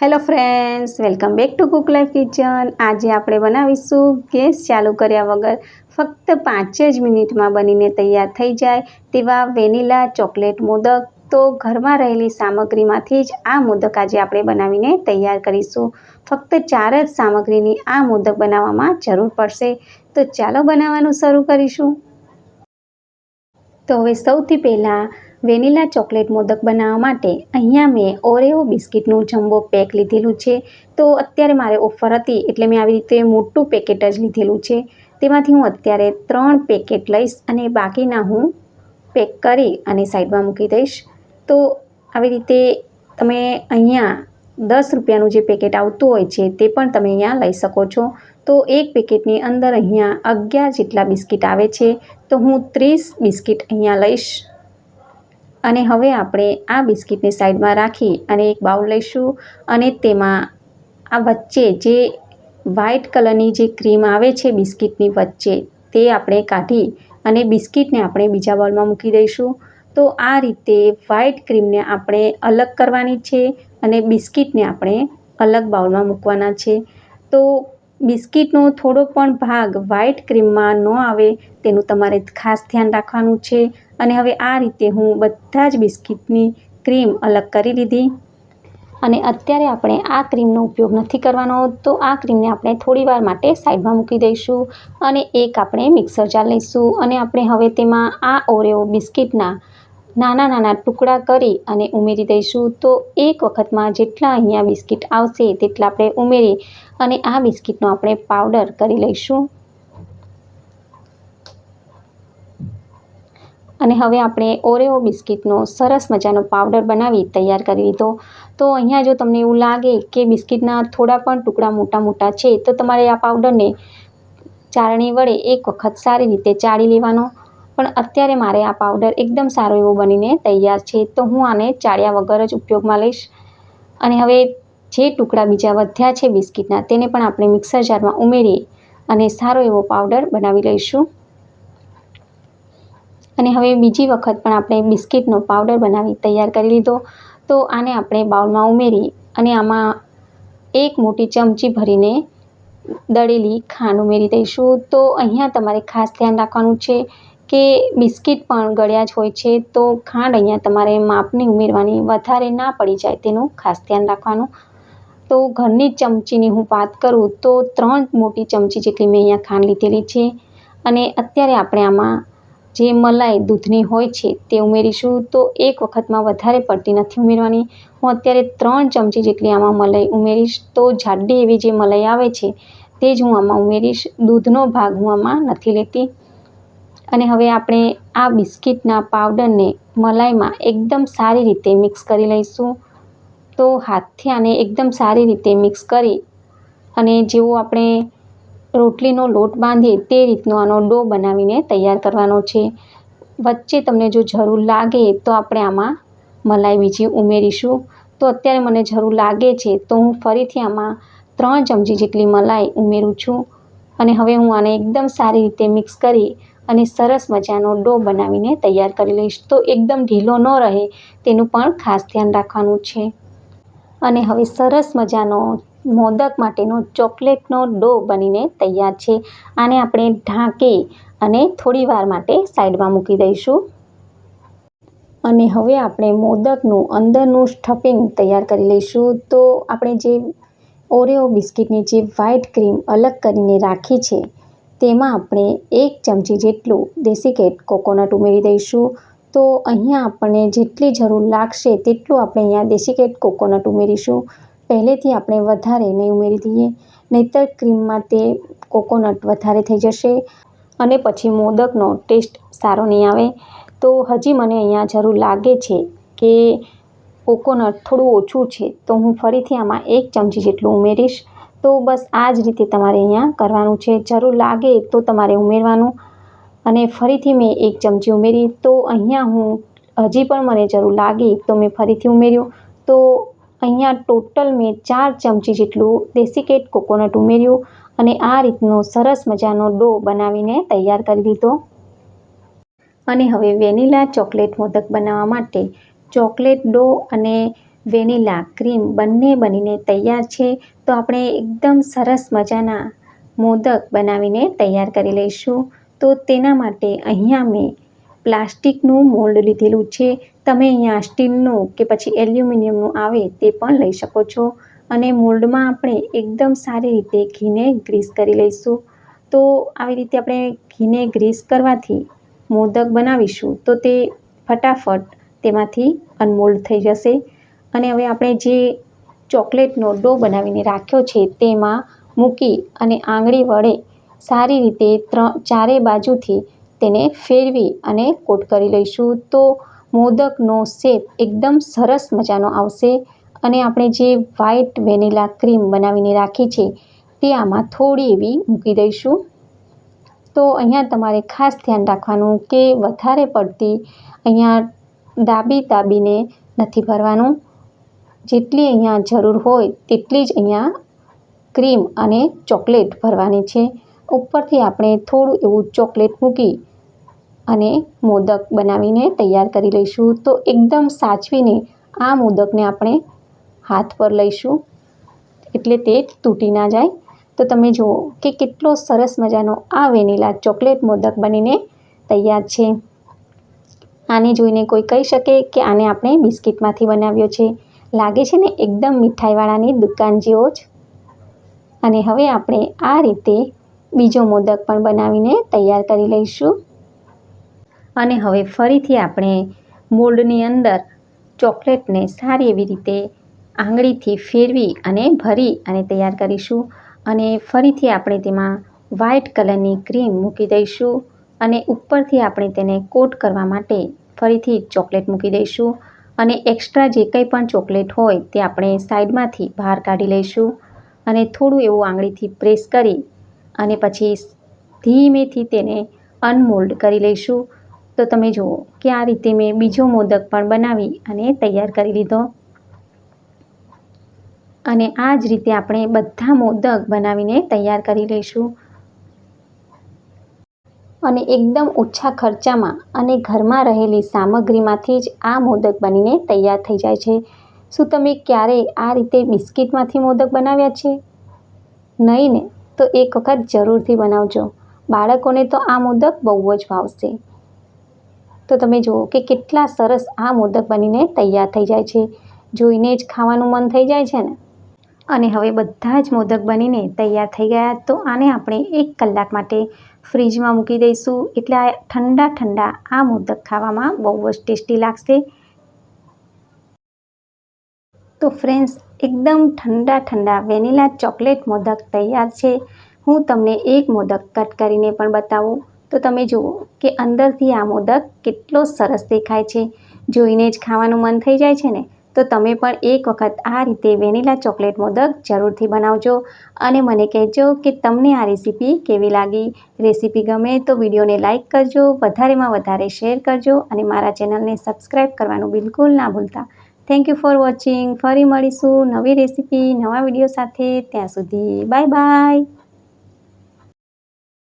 Hello friends welcome back to cook life kitchen આજે આપણે બનાવીશું ગેસ ચાલુ કર્યા વગર ફક્ત પાંચ જ મિનિટમાં બનીને તૈયાર થઈ જાય તેવા વેનીલા ચોકલેટ મોદક. તો ઘરમાં રહેલી સામગ્રીમાંથી જ આ મોદક આજે આપણે બનાવીને તૈયાર કરીશું. ફક્ત ચાર જ સામગ્રીની આ મોદક બનાવવામાં જરૂર પડશે. તો ચાલો બનાવવાનું શરૂ કરીશું. તો હવે સૌથી પહેલાં વેનીલા ચોકલેટ મોદક બનાવવા માટે અહીંયા મેં ઓરેઓ બિસ્કિટનું જમ્બો પેક લીધેલું છે. તો અત્યારે મારે ઓફર હતી એટલે મેં આવી રીતે મોટું પેકેટ જ લીધેલું છે. તેમાંથી હું અત્યારે ત્રણ પેકેટ લઈશ અને બાકીના હું પેક કરી અને સાઈડમાં મૂકી દઈશ. તો આવી રીતે તમે અહીંયા દસ રૂપિયાનું જે પેકેટ આવતું હોય છે તે પણ તમે અહીંયા લઈ શકો છો. તો એક પેકેટની અંદર અહીંયા અગિયાર જેટલા બિસ્કિટ આવે છે. તો હું ત્રીસ બિસ્કિટ અહીંયા લઈશ. અને હવે આપણે આ બિસ્કિટને સાઈડમાં રાખી અને એક બાઉલ લઈશું અને તેમાં આ વચ્ચે જે વ્હાઇટ કલરની જે ક્રીમ આવે છે બિસ્કિટની વચ્ચે તે આપણે કાઢી અને બિસ્કિટને આપણે બીજા બાઉલમાં મૂકી દઈશું. તો આ રીતે વ્હાઇટ ક્રીમને આપણે અલગ કરવાની છે અને બિસ્કિટને આપણે અલગ બાઉલમાં મૂકવાના છે. તો બિસ્કિટનો થોડો પણ ભાગ વ્હાઇટ ક્રીમમાં ન આવે તેનું તમારે ખાસ ધ્યાન રાખવાનું છે. અને હવે આ રીતે હું બધા જ બિસ્કિટની ક્રીમ અલગ કરી લીધી. અને અત્યારે આપણે આ ક્રીમનો ઉપયોગ નથી કરવાનો, તો આ ક્રીમને આપણે થોડીવાર માટે સાઈડમાં મૂકી દઈશું અને એક આપણે મિક્સર જાર લઈશું. અને આપણે હવે તેમાં આ ઓરેઓ બિસ્કિટના નાના નાના ટુકડા કરી અને ઉમેરી દઈશું. તો એક વખતમાં જેટલા અહીંયા બિસ્કિટ આવશે, તેટલા આપણે ઉમેરી અને આ બિસ્કિટનો આપણે પાવડર કરી લઈશું. અને હવે આપણે ઓરેઓ બિસ્કિટનો સરસ મજાનો પાવડર બનાવી તૈયાર કરી લીધો. તો અહીંયા જો તમને એવું લાગે કે બિસ્કિટના થોડા પણ ટુકડા મોટા મોટા છે, તો તમારે આ પાવડરને ચાળણી વડે એક વખત સારી રીતે ચાળી લેવાનો. પણ અત્યારે મારે આ પાવડર એકદમ સારો એવો બનીને તૈયાર છે, તો હું આને ચાળ્યા વગર જ ઉપયોગમાં લઈશ. અને હવે જે ટુકડા બીજા વધ્યા છે બિસ્કિટના, તેને પણ આપણે મિક્સર જારમાં ઉમેરી અને સારો એવો પાવડર બનાવી લઈશું. અને હવે બીજી વખત પણ આપણે બિસ્કિટનો પાવડર બનાવી તૈયાર કરી લીધો. તો આને આપણે બાઉલમાં ઉમેરી અને આમાં એક મોટી ચમચી ભરીને દળેલી ખાંડ ઉમેરી દઈશું. તો અહીંયા તમારે ખાસ ધ્યાન રાખવાનું છે કે બિસ્કિટ પણ ગળ્યા જ હોય છે, તો ખાંડ અહીંયા તમારે માપની ઉમેરવાની વધારે ના પડી જાય તેનું ખાસ ધ્યાન રાખવાનું. તો ઘરની ચમચીની હું વાત કરું તો ત્રણ મોટી ચમચી જેટલી મેં અહીંયા ખાંડ લીધેલી છે અને અત્યારે આપણે આમાં જે મલાઈ દૂધની હોય છે તે ઉમેરીશું, તો એક વખતમાં વધારે પડતી નથી ઉમેરવાની. હું અત્યારે ત્રણ ચમચી જેટલી આમાં મલાઈ ઉમેરીશ, તો જાડી એવી જે મલાઈ આવે છે, તે જ હું આમાં ઉમેરીશ. દૂધનો ભાગ હું આમાં નથી લેતી. અને હવે આપણે આ બિસ્કિટના પાવડરને મલાઈમાં એકદમ સારી રીતે મિક્સ કરી લઈશું. તો હાથથી આને એકદમ સારી રીતે મિક્સ કરી અને જેવો આપણે રોટલીનો લોટ બાંધે તે રીતનો આનો ડો બનાવીને તૈયાર કરવાનો છે. વચ્ચે તમને જો જરૂર લાગે તો આપણે આમાં મલાઈ બીજી ઉમેરીશું. તો અત્યારે મને જરૂર લાગે છે તો હું ફરીથી આમાં ત્રણ ચમચી જેટલી મલાઈ ઉમેરું છું. અને હવે હું આને એકદમ સારી રીતે મિક્સ કરી અને સરસ મજાનો ડો બનાવીને તૈયાર કરી લઈશ. તો એકદમ ઢીલો ન રહે તેનું પણ ખાસ ધ્યાન રાખવાનું છે. અને હવે સરસ મજાનો મોદક માટેનો ચોકલેટનો ડો બનીને તૈયાર છે. આને આપણે ઢાંકી અને થોડી વાર માટે સાઈડમાં મૂકી દઈશું. અને હવે આપણે મોદકનું અંદરનું સ્ટફિંગ તૈયાર કરી લઈશું. તો આપણે જે ઓરેઓ બિસ્કિટની જે વ્હાઈટ ક્રીમ અલગ કરીને રાખી છે, તેમાં આપણે એક ચમચી જેટલું દેશી કોકોનટ ઉમેરી દઈશું. તો અહીંયા આપણને જેટલી જરૂર લાગશે તેટલું આપણે અહીંયા દેશી કોકોનટ ઉમેરીશું. પહેલેથી આપણે વધારે નહીં ઉમેરી દઈએ, નહીંતર ક્રીમમાં તે કોકોનટ વધારે થઈ જશે અને પછી મોદકનો ટેસ્ટ સારો નહીં આવે. તો હજી મને અહીંયા જરૂર લાગે છે કે કોકોનટ થોડું ઓછું છે, તો હું ફરીથી આમાં એક ચમચી જેટલું ઉમેરીશ. તો બસ આ જ રીતે તમારે અહીંયા કરવાનું છે. જરૂર લાગે તો તમારે ઉમેરવાનું. અને ફરીથી મેં એક ચમચી ઉમેરી. તો અહીંયા હું, હજી પણ મને જરૂર લાગી તો મેં ફરીથી ઉમેર્યું. તો અહીંયા ટોટલ મેં ચાર ચમચી જેટલું દેશી કોકોનટ ઉમેર્યું અને આ રીતનો સરસ મજાનો ડો બનાવીને તૈયાર કરી લીધો. અને હવે વેનીલા ચોકલેટ મોદક બનાવવા માટે ચોકલેટ ડો અને વેનીલા ક્રીમ બંને બનીને તૈયાર છે. તો આપણે એકદમ સરસ મજાના મોદક બનાવીને તૈયાર કરી લઈશું. તો તેના માટે અહીંયા મેં પ્લાસ્ટિકનું મોલ્ડ લીધેલું છે. તમે અહીંયા સ્ટીલનું કે પછી એલ્યુમિનિયમનું આવે તે પણ લઈ શકો છો. અને મોલ્ડમાં આપણે એકદમ સારી રીતે ઘીને ગ્રીસ કરી લઈશું. તો આવી રીતે આપણે ઘીને ગ્રીસ કરવાથી મોદક બનાવીશું તો તે ફટાફટ તેમાંથી અનમોલ્ડ થઈ જશે. અને હવે આપણે જે ચોકલેટનો ડો બનાવીને રાખ્યો છે તેમાં મૂકી અને આંગળી વડે સારી રીતે ત્રણ ચારે બાજુથી તેને ફેરવી અને કોટ કરી લઈશું. તો મોદકનો શેપ એકદમ સરસ મજાનો આવશે અને આપણે જે વ્હાઈટ વેનીલા ક્રીમ બનાવીને રાખી છે તે આમાં થોડી એવી મૂકી દઈશું. તો અહીંયા તમારે ખાસ ધ્યાન રાખવાનું કે વધારે પડતી અહીંયા દાબી દાબીને નથી ભરવાનું. જેટલી અહીંયા જરૂર હોય તેટલી જ અહીંયા ક્રીમ અને ચોકલેટ ભરવાની છે. ઉપરથી આપણે થોડું એવું ચોકલેટ મૂકી અને મોદક બનાવીને તૈયાર કરી લઈશું. તો એકદમ સાચવીને આ મોદકને આપણે હાથ પર લઈશું. એટલે તે તૂટી ના જાય. તો તમે જુઓ કે કેટલો સરસ મજાનો આ વેનીલા ચોકલેટ મોદક બનીને તૈયાર છે. આને જોઈને કોઈ કહી શકે કે આને આપણે બિસ્કિટમાંથી બનાવ્યો છે. લાગે છે ને એકદમ મીઠાઈવાળાની દુકાન જેવો જ. અને હવે આપણે આ રીતે બીજો મોદક પણ બનાવીને તૈયાર કરી લઈશું. અને હવે ફરીથી આપણે મોલ્ડની અંદર ચોકલેટને સારી એવી રીતે આંગળીથી ફેરવી અને ભરી અને તૈયાર કરીશું. અને ફરીથી આપણે તેમાં વ્હાઇટ કલરની ક્રીમ મૂકી દઈશું અને ઉપરથી આપણે તેને કોટ કરવા માટે ફરીથી ચોકલેટ મૂકી દઈશું. અને એક્સ્ટ્રા જે કંઈ પણ ચોકલેટ હોય તે આપણે સાઈડમાંથી બહાર કાઢી લઈશું. અને થોડું એવું આંગળીથી પ્રેસ કરી અને પછી ધીમેથી તેને અનમોલ્ડ કરી લઈશું. તો તમે જુઓ કે આ રીતે મેં બીજો મોદક પણ બનાવી અને તૈયાર કરી લીધો. અને આ જ રીતે આપણે બધા મોદક બનાવીને તૈયાર કરી લઈશું. અને એકદમ ઓછા ખર્ચામાં અને ઘરમાં રહેલી સામગ્રીમાંથી જ આ મોદક બનીને તૈયાર થઈ જાય છે. શું તમે ક્યારેય આ રીતે બિસ્કિટમાંથી મોદક બનાવ્યા છે? નહીં ને? તો એક વખત જરૂરથી બનાવજો. બાળકોને તો આ મોદક બહુ જ ભાવશે. તો તમે જુઓ કે કેટલા સરસ આ મોદક બનીને તૈયાર થઈ જાય છે. જોઈને જ ખાવાનું મન થઈ જાય છે ને? અને હવે બધા જ મોદક બનીને તૈયાર થઈ ગયા તો આને આપણે એક કલાક માટે ફ્રીજમાં મૂકી દઈશું. એટલે આ ઠંડા ઠંડા આ મોદક ખાવામાં બહુ જ ટેસ્ટી લાગશે. તો ફ્રેન્ડ્સ એકદમ ઠંડા ઠંડા વેનીલા ચોકલેટ મોદક તૈયાર છે. હું તમને એક મોદક કટ કરીને પણ બતાવું. તો તમે જુઓ કે અંદરથી આ મોદક કેટલો સરસ દેખાય છે. જોઈને જ ખાવાનું મન થઈ જાય છે ને? તો તમે પણ એક વખત આ રીતે વેનીલા ચોકલેટ મોદક જરૂરથી બનાવજો અને મને કહેજો કે તમને આ રેસીપી કેવી લાગી. રેસીપી ગમે તો વિડીયોને લાઇક કરજો, વધારેમાં વધારે શેર કરજો અને મારા ચેનલને સબસ્ક્રાઈબ કરવાનું બિલકુલ ના ભૂલતા. થેન્ક યુ ફોર વોચિંગ ફરી મળીશું નવી રેસીપી નવા વીડિયો સાથે. ત્યાં સુધી બાય બાય